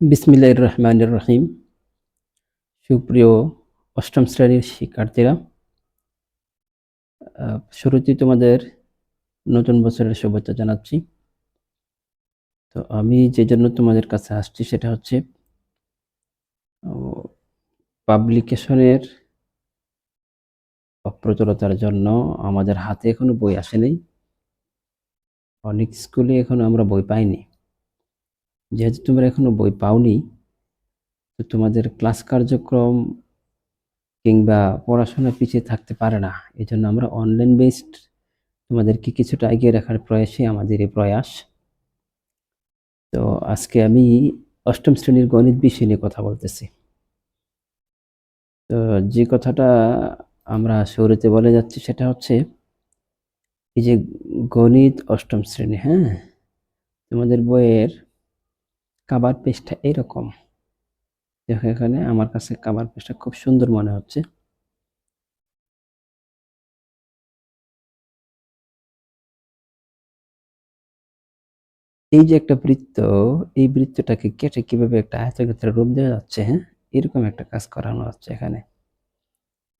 বিসমিল্লাহির রহমানির রহিম। সুপ্রিয় অষ্টম শ্রেণির শিক্ষার্থীরা আহ, শুরুতেই তোমাদের নতুন বছরের শুভেচ্ছা জানাচ্ছি। তো আমি যে জন্য তোমাদের কাছে আসছি সেটা হচ্ছে পাবলিকেশনের অপ্রতুলতার জন্য আমাদের হাতে এখনও বই আসেনি। অনেক স্কুলে এখনও আমরা বই পাইনি। যেহেতু তোমরা এখনও বই পাওনি, তো তোমাদের ক্লাস কার্যক্রম কিংবা পড়াশোনা পিছিয়ে থাকতে পারে না। এই জন্য আমরা অনলাইন বেসড তোমাদেরকে কিছুটা এগিয়ে রাখার প্রয়াসে আমাদের এই প্রয়াস। তো আজকে আমি অষ্টম শ্রেণির গণিত বিষয় নিয়ে কথা বলতেছি। তো যে কথাটা আমরা শুরুতে বলে যাচ্ছি সেটা হচ্ছে, এই যে গণিত অষ্টম শ্রেণি হ্যাঁ? তোমাদের বইয়ের কাবার পেজটা এরকম। দেখো এখানে আমার কাছে কাবার পেজটা খুব সুন্দর মনে হচ্ছে। এই যে একটা বৃত্ত, এই বৃত্তটাকে কেটে কীভাবে একটা আয়তক্ষেত্রের রূপ দেওয়া যাচ্ছে হ্যাঁ? এরকম একটা কাজ করানো হচ্ছে এখানে।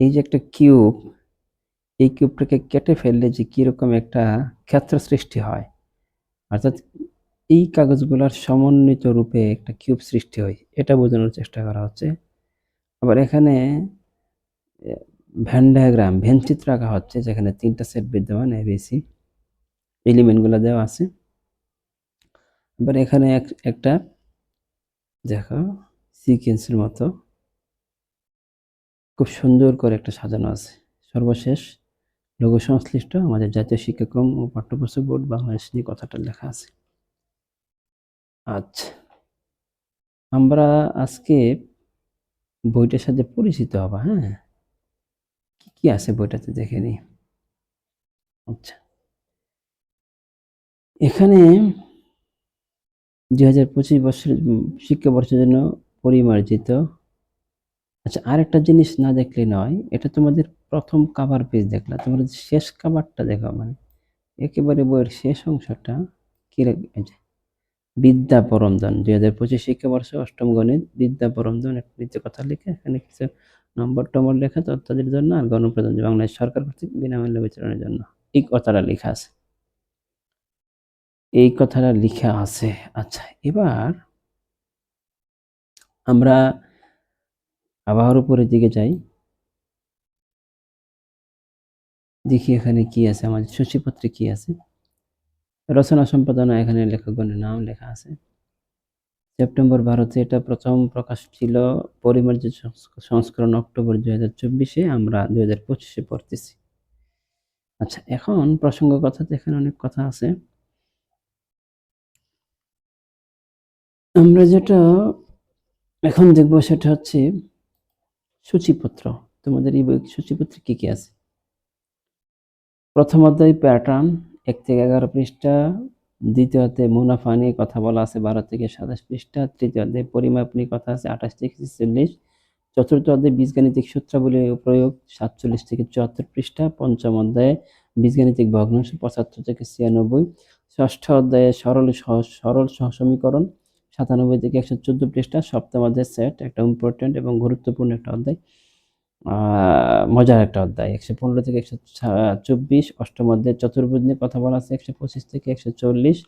এই যে একটা কিউব, এই কিউবটাকে কেটে ফেললে যে কীরকম একটা ক্ষেত্র সৃষ্টি হয়। অর্থাৎ এই কাগজগুলোর সমন্বিত রূপে একটা কিউব সৃষ্টি হয়। এটা বোঝানোর চেষ্টা করা হচ্ছে। আবার এখানে ভ্যান ডায়াগ্রাম ভ্যান চিত্র আঁকা হচ্ছে, যেখানে তিনটা সেট বিদ্যমান এবিসি এলিমেন্টগুলো দেওয়া আছে। আবার এখানে এক, একটা, দেখো সিকোয়েন্সের মতো খুব সুন্দর করে একটা সাজানো আছে। সর্বশেষ লঘু সংশ্লিষ্ট আমাদের জাতীয় শিক্ষাক্রম ও পাঠ্যপুস্তক বোর্ড বাংলাদেশ নিয়ে কথাটা লেখা আছে। আচ্ছা। আমরা আজকে বইটার সাথে পরিচিত হবা হ্যাঁ? কি কি আছে বইটাতে দেখে নি আচ্ছা। এখানে দুই হাজার পঁচিশ বছরের উম, শিক্ষাবর্ষের জন্য পরিমার্জিত। আচ্ছা আরেকটা জিনিস না দেখলে নয় এটা তোমাদের প্রথম কাভার পেজ দেখলা। তোমাদের শেষ কাভারটা দেখো মানে। একেবারে বইয়ের শেষ অংশটা কি রে- এই যে, বিদ্যা পরমদন, দুই হাজার পঁচিশ শিক্ষাবর্ষ অষ্টম গণিত, বিদ্যা পরমদন একটা কথা লিখে, এখানে কিছু নম্বর টম্বর লেখা, তথ্যাদির জন্য আর গণপ্রধান বাংলাদেশ সরকার কর্তৃক বিনামূল্যে বিতরণের জন্য। এই কথাটা লেখা আছে। এই কথাটা লেখা আছে। আচ্ছা এবার আমরা আবহাওয়ার উপরের দিকে যাই। দেখি এখানে কি আছে, আমাদের সূচিপত্রে কি আছে? রচনা সম্পাদনা এখানে লেখকগণের নাম লেখা আছে। সেপ্টেম্বর ভারতে এটা প্রথম প্রকাশ ছিল। পরিমার্জিত সংস্করণ অক্টোবর দুই হাজার চব্বিশে, আমরা দুই হাজার পঁচিশে পড়তেছি। আচ্ছা এখন প্রসঙ্গ কথাতে এখানে অনেক কথা আছে। আমরা যেটা এখন দেখব সেটা হচ্ছে সূচিপত্র। তোমাদের এই বই সূচিপত্রে কি কি আছে? প্রথম অধ্যায় প্যাটার্ন এক থেকে এগারো পৃষ্ঠা। দ্বিতীয় অধ্যায়ে মুনাফা নিয়ে কথা বলা আছে, বারো থেকে সাতাশ পৃষ্ঠা। তৃতীয় অধ্যায়ে পরিমাপ নিয়ে কথা আছে, আঠাশ থেকে ছেচল্লিশ। চতুর্থ অধ্যায়ে বীজগাণিতিক সূত্রাবলী প্রয়োগ, সাতচল্লিশ থেকে চুয়াত্তর পৃষ্ঠা। পঞ্চম অধ্যায়ে বীজগাণিতিক ভগ্নাংশ, পঁচাত্তর থেকে ছিয়ানব্বই। ষষ্ঠ অধ্যায়ে সরল সরল সহসমীকরণ সাতানব্বই থেকে একশো চোদ্দ পৃষ্ঠা। সপ্তম অধ্যায় সেট, একটা ইম্পর্টেন্ট এবং গুরুত্বপূর্ণ একটা অধ্যায়। মজার একটা অধ্যায়। একশো পনেরো থেকে একশো চব্বিশ, অষ্টম অধ্যায় চতুর্ভুজ নিয়ে কথা বলা আছে, একশো পঁচিশ থেকে একশো চল্লিশ।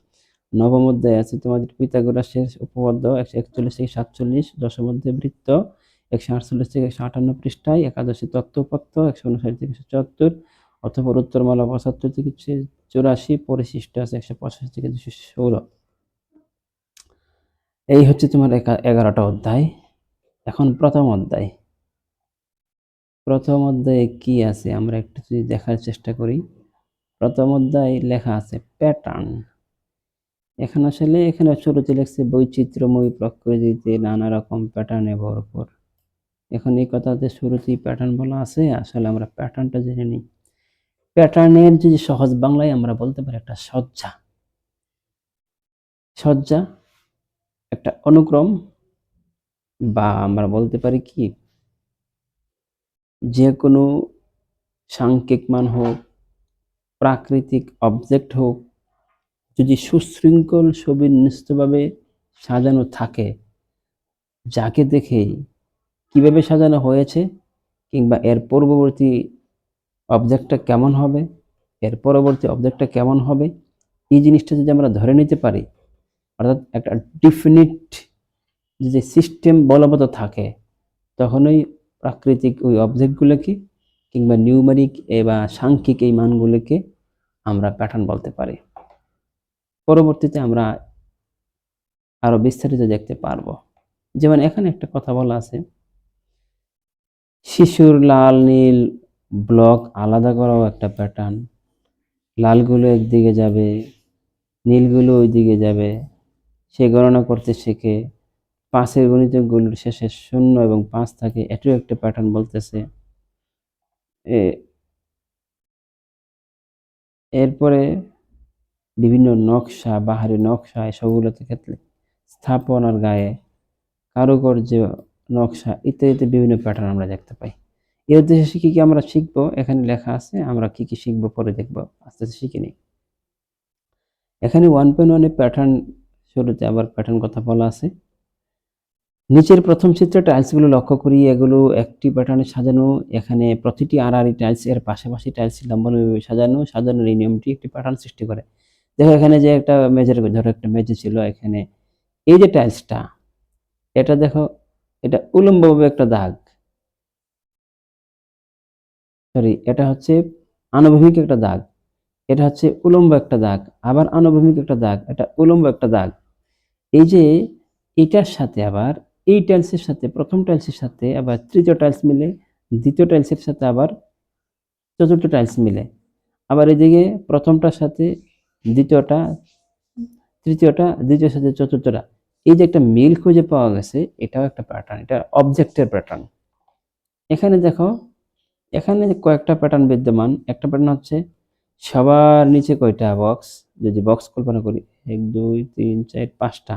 নবম অধ্যায় আছে, তোমাদের পিতাগোরাসের উপপাদ্য, একশো একচল্লিশ থেকে সাতচল্লিশ। দশম অধ্যায় বৃত্ত, একশো আটচল্লিশ থেকে একশো আটান্ন পৃষ্ঠায়, একাদশী তত্ত্বপত্র একশো উনষাট থেকে একশো চুয়াত্তর। অথবা উত্তরমালা পঁচাত্তর থেকে চুরাশি, পরিশিষ্ট আছে একশো পঁচাশি থেকে দুশো ষোলো। এই হচ্ছে তোমার এগারোটা অধ্যায়। এখন প্রথম অধ্যায়। প্রথম অধ্যায়ে কি আছে? আমরা একটু যদি দেখার চেষ্টা করি। প্রথম অধ্যায় লেখা আছে, প্যাটার্ন এখানে আসলে এখানে শুরুতে লেখছে, বৈচিত্র্যময় প্রকৃতিতে নানা রকম প্যাটার্নে ভরপুর এখন এই কথাতে শুরুতেই প্যাটার্ন বলা আছে। আসলে আমরা প্যাটার্নটা জেনে নিই। প্যাটার্নের যদি সহজ বাংলায় আমরা বলতে পারি একটা সজ্জা। সজ্জা একটা অনুক্রম বা আমরা বলতে পারি কি? যে কোনো সাংখ্যিক মান হোক, প্রাকৃতিক অবজেক্ট হোক, যদি সুশৃঙ্খল সুবিন্যস্তভাবে সাজানো থাকে, যাকে দেখেই কীভাবে সাজানো হয়েছে কিংবা এর পূর্ববর্তী অবজেক্টটা কেমন হবে, এর পরবর্তী অবজেক্টটা কেমন হবে, এই জিনিসটা যদি আমরা ধরে নিতে পারি, অর্থাৎ একটা ডিফিনিট যে সিস্টেম বলবৎ থাকে, তখনই প্রাকৃতিক ওই অবজেক্টগুলোকে কিংবা নিউমারিক বা সাংখ্যিক এই মানগুলোকে আমরা প্যাটার্ন বলতে পারি। পরবর্তীতে আমরা আরও বিস্তারিত দেখতে পারব। যেমন এখানে একটা কথা বলা আছে, শিশুর লাল, নীল ব্লক আলাদা করাও একটা প্যাটার্ন লালগুলো একদিকে যাবে, নীলগুলো ওই দিকে যাবে, সে গণনা করতে শেখে পাঁচের গণিতগুলোর শেষে শূন্য এবং পাঁচ থাকে, এটাও একটা প্যাটার্ন বলতেছে। এ- এরপরে বিভিন্ন নকশা, বাহারি নকশা এসবগুলোতে ক্ষেত্রে স্থাপনার গায়ে কারুকার্য, নকশা ইত্যাদিতে বিভিন্ন প্যাটার্ন আমরা দেখতে পাই। এর উদ্দেশ্যে কি কি আমরা শিখব? এখানে লেখা আছে, আমরা কি কি শিখব পরে দেখব। আস্তে আস্তে শিখে নিই। এখানে ওয়ান পয়েন্ট ওয়ানে প্যাটার্ন শুরুতে আবার প্যাটার্ন কথা বলা আছে। নিচের প্রথম চিত্রে টাইলসগুলো লক্ষ্য করি, এগুলো একটি প্যাটার্নে সাজানো, এখানে প্রতিটি আড়াআড়ি টাইলস, এর পাশাপাশি টাইলস লম্বালম্বি সাজানো, সাজানোর এই নিয়মটি একটি প্যাটার্ন সৃষ্টি করে। দেখো এখানে যে একটা মেজের ধরো একটা মেজে ছিল এখানে। এই যে টাইলসটা, এটা দেখো, এটা উলম্বভাবে একটা দাগ। সরি এটা হচ্ছে আনুভূমিক একটা দাগ। এটা হচ্ছে উলম্ব একটা দাগ, আবার আনুভূমিক একটা দাগ, এটা উলম্ব একটা দাগ। এই যে এটার সাথে আবার এই টাইলসের সাথে, প্রথম টাইলসের সাথে, আবার তৃতীয় টাইলস মিলে, দ্বিতীয় টাইলসের সাথে আবার চতুর্থ টাইলস মিলে। আবার এদিকে প্রথমটার সাথে, দ্বিতীয়টা, তৃতীয়টা দ্বিতীয় সাথে চতুর্থটা। এই যে একটা মিল খুঁজে পাওয়া গেছে, এটাও একটা প্যাটার্ন এটা অবজেক্টের প্যাটার্ন এখানে দেখো, এখানে কয়েকটা প্যাটার্ন বিদ্যমান, একটা প্যাটার্ন হচ্ছে সবার নিচে কয়টা বক্স যদি বক্স কল্পনা করি, এক, দুই, তিন, চার, পাঁচটা।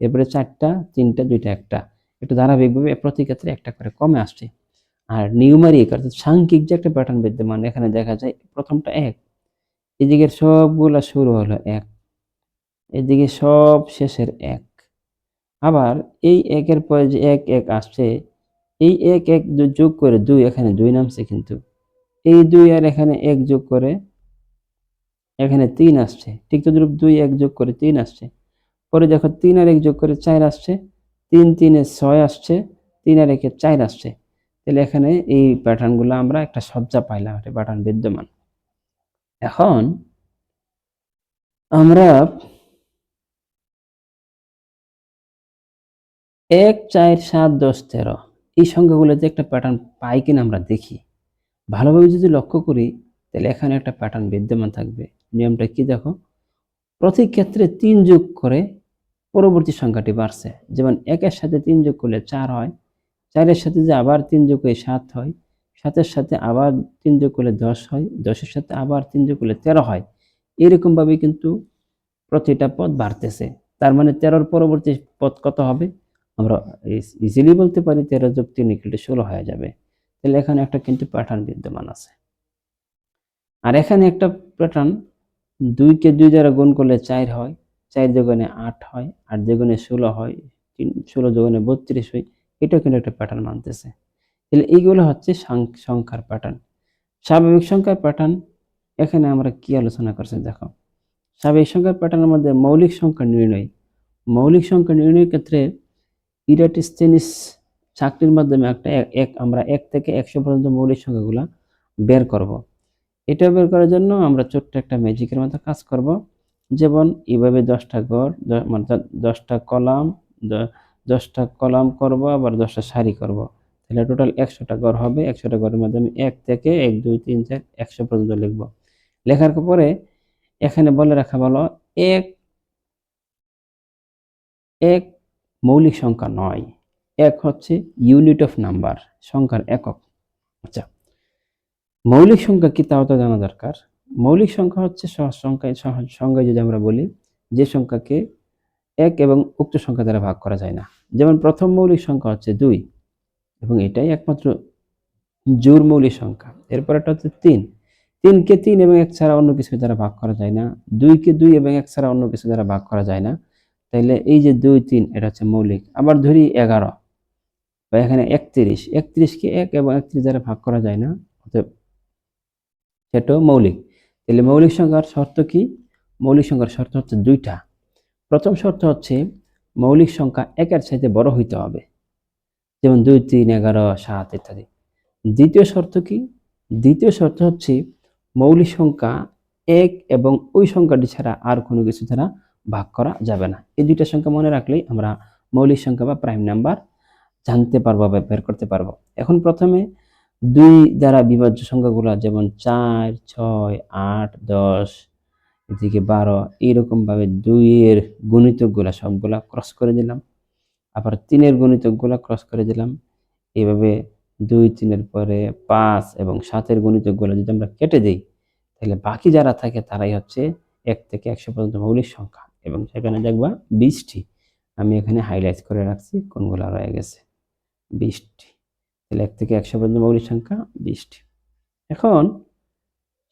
এরপরে চারটা, তিনটা, দুইটা, একটা। একটু ধারাবাহিকভাবে প্রতি ক্ষেত্রে একটা করে কমে আসছে। আর নিউমারিক অর্থাৎ সাংখ্যিক যে একটা প্যাটার্ন বিদ্যমান, এখানে দেখা যায় প্রথমটা এক। এদিকে সবগুলা শুরু হলো এক। এদিকে সব শেষের এক। আবার এই একের পরে যে এক এক আসছে, এই এক এক যোগ করে দুই, এখানে দুই নামছে কিন্তু। এই দুই আর এখানে এক যোগ করে, এখানে তিন আসছে। ঠিক তদ্রুপ দুই, এক যোগ করে তিন আসছে। পরে দেখো তিন আর এক যোগ করে চার আসছে, তিন, তিনে ছয় আসছে, তিন আর একে চার আসছে। তাহলে এখানে এই প্যাটার্নগুলো আমরা একটা সজ্জা পাইলাম, একটা প্যাটার্ন বিদ্যমান। এখন আমরা এক, চার, সাত, দশ, তেরো, এই সংখ্যাগুলোতে একটা প্যাটার্ন পাই কিনা আমরা দেখি। ভালোভাবে যদি লক্ষ্য করি, তাহলে এখানে একটা প্যাটার্ন বিদ্যমান থাকবে। নিয়মটা কি দেখো? প্রতি ক্ষেত্রে তিন যোগ করে পরবর্তী সংখ্যাটি বাড়ছে। যেমন একের সাথে তিন যোগ করলে চার হয় চারের সাথে যে আবার তিন যোগ করে সাত হয় সাতের সাথে আবার তিন যোগ করলে দশ হয় দশের সাথে আবার তিন যোগ করলে তেরো হয়। এরকমভাবে কিন্তু প্রতিটা পদ বাড়তেছে। তার মানে তেরোর পরবর্তী পদ কত হবে? আমরা ইজিলি বলতে পারি তেরো যোগ তিন ইকুয়াল ষোলো হয়ে যাবে। তাহলে এখানে একটা কিন্তু প্যাটার্ন বিদ্যমান আছে। আর এখানে একটা প্যাটার্ন দুইকে দুই দ্বারা গুণ করলে চার হয় চার যোগনে আট হয়, আট যোগনে ষোলো হয়, তিন, ষোলো যোগনে বত্রিশ হয়, এটাও কিন্তু একটা প্যাটার্ন মানতেছে। তাহলে এইগুলো হচ্ছে সংখ্যার প্যাটার্ন স্বাভাবিক সংখ্যার প্যাটার্ন এখানে আমরা কি আলোচনা করছি দেখো। স্বাভাবিক সংখ্যার প্যাটার্নের মধ্যে মৌলিক সংখ্যা নির্ণয়। মৌলিক সংখ্যা নির্ণয়ের ক্ষেত্রে ইরাটিস্টেনিস চাকরির মাধ্যমে একটা এক- এক, আমরা এক থেকে একশো পর্যন্ত মৌলিক সংখ্যাগুলা বের করব। এটা বের করার জন্য আমরা ছোট্ট একটা ম্যাজিকের মতো কাজ করব। যেমন এইভাবে দশটা ঘর মানে দশটা কলাম দশটা কলাম করব, আবার দশটা সারি করব। তাহলে টোটাল একশোটা ঘর হবে। একশোটা ঘরের মধ্যে আমি এক থেকে এক, দুই, তিন, চার, একশো পর্যন্ত লিখব। লেখার পরে এখানে বলে রাখা ভালো, এক এক মৌলিক সংখ্যা নয়। এক হচ্ছে ইউনিট অফ নাম্বার সংখ্যার একক। আচ্ছা মৌলিক সংখ্যা কি তাও তো জানা দরকার। মৌলিক সংখ্যা হচ্ছে সহজ সংখ্যায় সহজ সংখ্যায় যদি আমরা বলি, যে সংখ্যাকে এক এবং উক্ত সংখ্যা দ্বারা ভাগ করা যায় না। যেমন প্রথম মৌলিক সংখ্যা হচ্ছে দুই এবং এটাই একমাত্র জোর মৌলিক সংখ্যা। এরপর একটা হচ্ছে তিন। তিনকে তিন এবং এক ছাড়া অন্য কিছু দ্বারা ভাগ করা যায় না। দুইকে দুই এবং এক ছাড়া অন্য কিছু দ্বারা ভাগ করা যায় না। তাইলে এই যে দুই, তিন, এটা হচ্ছে মৌলিক। আবার ধরি এগারো। বা এখানে একত্রিশ। একত্রিশকে এক এবং একত্রিশ দ্বারা ভাগ করা যায় না, অতএব সেটাও মৌলিক। তাহলে মৌলিক সংখ্যার শর্ত কি? মৌলিক সংখ্যার শর্ত হচ্ছে দুইটা। প্রথম শর্ত হচ্ছে মৌলিক সংখ্যা একের চাইতে বড় হইতে হবে। যেমন দুই, তিন, এগারো, সাত ইত্যাদি। দ্বিতীয় শর্ত কি? দ্বিতীয় শর্ত হচ্ছে মৌলিক সংখ্যা এক এবং ওই সংখ্যাটি ছাড়া আর কোনো কিছু দ্বারা ভাগ করা যাবে না। এই দুইটা সংখ্যা মনে রাখলেই আমরা মৌলিক সংখ্যা বা প্রাইম নাম্বার জানতে পারব বা বের করতে পারব। এখন প্রথমে দুই দ্বারা বিভাজ্য সংখ্যাগুলো, যেমন চার, ছয়, আট, দশ, এদিকে বারো এইরকম ভাবে দুইয়ের গুণিতকগুলা সবগুলা ক্রস করে দিলাম। আবার তিনের গুণিতকগুলা ক্রস করে দিলাম। এইভাবে দুই তিনের পরে পাঁচ এবং সাতের গুণিতকগুলো যদি আমরা কেটে দিই, তাহলে বাকি যারা থাকে তারাই হচ্ছে এক থেকে একশো পর্যন্ত মৌলিক সংখ্যা। এবং সেখানে দেখবা বিশটি। আমি এখানে হাইলাইট করে রাখছি কোনগুলো রয়ে গেছে। বিশটি। তাহলে এক থেকে একশো পর্যন্ত মৌলিক সংখ্যা বিশটি। এখন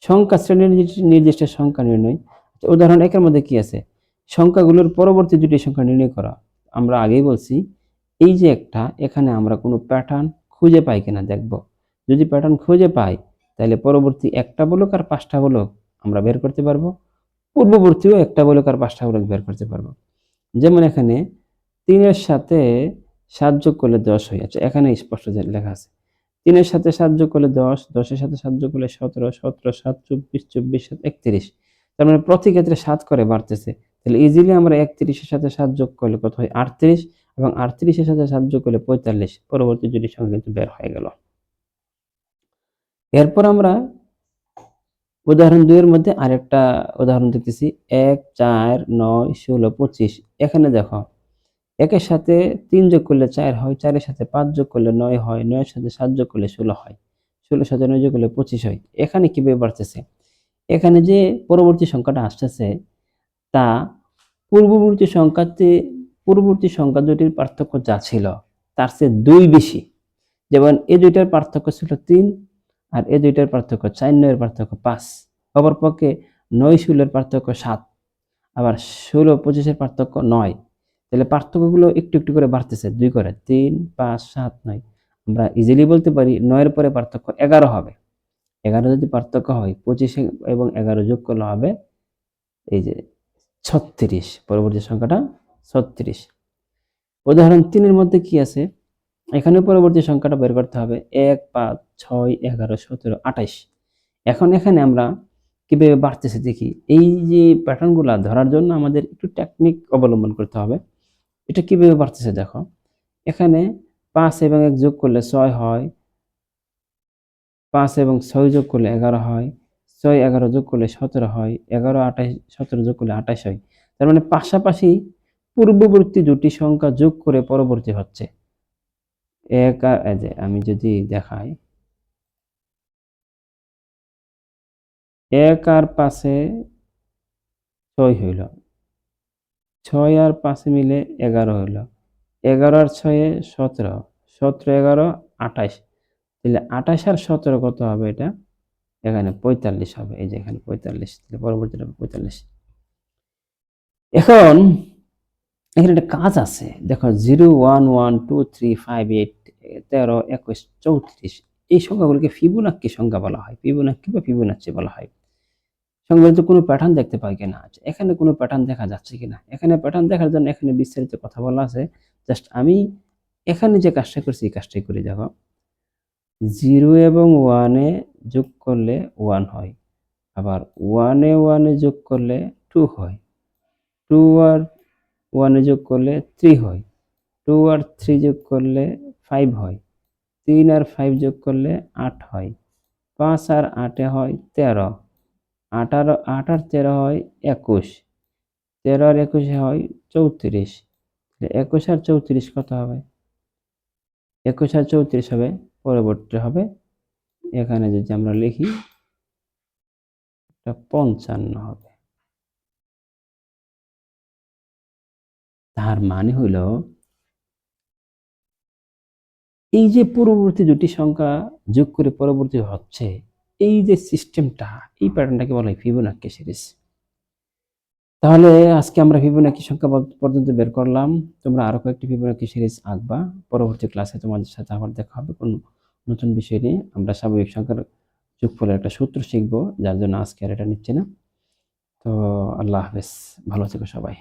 সংখ্যা শ্রেণির নির্দিষ্ট- সংখ্যা নির্ণয়। আচ্ছা, উদাহরণ একের মধ্যে কি আছে? সংখ্যাগুলোর পরবর্তী দুটি সংখ্যা নির্ণয় করা। আমরা আগেই বলছি এই যে একটা এখানে আমরা কোনো প্যাটার্ন খুঁজে পাই কিনা দেখব। যদি প্যাটার্ন খুঁজে পাই তাহলে পরবর্তী একটা বলুক আর পাঁচটা বলুক আমরা বের করতে পারব। পূর্ববর্তীও একটা বলুক আর পাঁচটা বলুক বের করতে পারব। যেমন এখানে তিনের সাথে সাত যোগ করলে দশ হয়ে যাচ্ছে। এখানে স্পষ্ট লেখা আছে। তিনের সাথে সাত যোগ করলে দশ, দশের সাথে সাত যোগ করলে সতেরো সতেরো, সাত, চব্বিশ চব্বিশ, সাত, একত্রিশ। তার মানে প্রতি ক্ষেত্রে সাত করে বাড়তেছে। তাহলে ইজিলি আমরা একত্রিশের সাথে সাত যোগ করলে কত হয়? আটত্রিশ এবং আটত্রিশের সাথে সাত যোগ করলে পঁয়তাল্লিশ। পরবর্তী জুটির সংখ্যা কিন্তু বের হয়ে গেল। এরপর আমরা উদাহরণ দুইয়ের মধ্যে আরেকটা উদাহরণ দেখতেছি। এক, চার, নয়, ষোলো, পঁচিশ। এখানে দেখো একের সাথে তিন যোগ করলে চার হয়, চারের সাথে পাঁচ যোগ করলে নয় হয়, নয়ের সাথে সাত যোগ করলে ষোলো হয় ষোলোর সাথে নয় যোগ করলে পঁচিশ হয়। এখানে কীভাবে বাড়তেছে? এখানে যে পরবর্তী সংখ্যাটা আসতেছে, তা পূর্ববর্তী সংখ্যাতে, পূর্ববর্তী সংখ্যা দুটির পার্থক্য যা ছিল, তার চেয়ে দুই বেশি। যেমন এই দুইটার পার্থক্য ছিল তিন, আর এই দুইটার পার্থক্য চার, নয়ের পার্থক্য পাঁচ। অপরপক্ষে নয়, ষোলোর পার্থক্য সাত, আবার ষোলো, পঁচিশের পার্থক্য নয়। তাহলে পার্থক্যগুলো একটু একটু করে বাড়তেছে। দুই করে, তিন, পাঁচ, সাত, নয়। আমরা ইজিলি বলতে পারি নয়ের পরে পার্থক্য এগারো হবে। এগারো যদি পার্থক্য হয়, পঁচিশে এবং এগারো যোগ করলে হবে এই যে ছত্রিশ। পরবর্তী সংখ্যাটা ছত্রিশ। উদাহরণ তিনের মধ্যে কি আছে? এখানে পরবর্তী সংখ্যাটা বের করতে হবে এক, পাঁচ, ছয়, এগারো, সতেরো, আঠাইশ। এখন এখানে আমরা কীভাবে বাড়তেছে দেখি। এই যে প্যাটার্নগুলো ধরার জন্য আমাদের একটু টেকনিক অবলম্বন করতে হবে। এটা কীভাবে বাড়তেছে দেখো? এখানে পাঁচ এবং এক যোগ করলে ছয় হয়। পাঁচ এবং ছয় যোগ করলে এগারো হয়। ছয়, এগারো যোগ করলে সতেরো হয়। এগারো, আঠাশ, সতেরো যোগ করলে আঠাশ হয়। তার মানে পাশাপাশি পূর্ববর্তী দুটি সংখ্যা যোগ করে পরবর্তী হচ্ছে। এক আর আমি যদি দেখাই। এক আর পাশে ছয় হইল। ছয় আর পাঁচে মিলে এগারো হইল এগারো আর ছয়ে সতেরো। সতেরো, এগারো, আঠাশ। তাহলে আঠাশ আর সতেরো কত হবে এটা? এখানে পঁয়তাল্লিশ হবে। এই যে এখানে পঁয়তাল্লিশ, তাহলে পরবর্তীটা পঁয়তাল্লিশ। এখন এখানে একটা কাজ আছে। দেখো zero, one one, two, three, five, eight, তেরো, একুশ, চৌত্রিশ। এই সংখ্যাগুলোকে ফিবোনাক্কি সংখ্যা বলা হয়। ফিবোনাক্কি বা ফিবোনাচ্ছি বলা হয়। সংখ্যাগুলোতে কোনো প্যাটার্ন দেখতে পাই কিনা? আচ্ছা এখানে কোনো প্যাটার্ন দেখা যাচ্ছে কিনা? এখানে প্যাটার্ন দেখার জন্য এখানে বিস্তারিত কথা বলা আছে। জাস্ট আমি এখানে যে কাজটা করছি, এই কাজটাই করে দেখো জিরো এবং ওয়ানে যোগ করলে ওয়ান হয়। আবার ওয়ানে ওয়ানে যোগ করলে টু হয়। টু আর ওয়ানে যোগ করলে থ্রি হয়। টু আর থ্রি যোগ করলে ফাইভ হয়। তিন আর ফাইভ যোগ করলে আট হয়। পাঁচ আর আটে হয় তেরো। আট আর তেরো হয় একুশ। তেরো আর একুশে হয় চৌত্রিশ। একুশ আর চৌত্রিশ কত হবে? একুশ আর চৌত্রিশ হবে, পরবর্তী হবে। এখানে যদি আমরা লিখি পঞ্চান্ন হবে। তার মানে হইল এই যে পূর্ববর্তী দুটি সংখ্যা যোগ করে পরবর্তী হচ্ছে এই যে সিস্টেমটা এই প্যাটার্নটাকে বলা হয় ফিবোনাক্কি সিরিজ তাহলে আজকে আমরা ফিবোনাকি সংখ্যা পর্যন্ত বের করলাম। তোমরা আরও কয়েকটি ফিবোনাকি সিরিজ আঁকবা। পরবর্তী ক্লাসে তোমাদের সাথে আবার দেখা হবে কোন নতুন বিষয় নিয়ে। আমরা স্বাভাবিক সংখ্যার যোগফলের একটা সূত্র শিখব, যার জন্য আজকে আর এটা নিচ্ছে না। তো আল্লাহ হাফেজ। ভালো থেকো সবাই।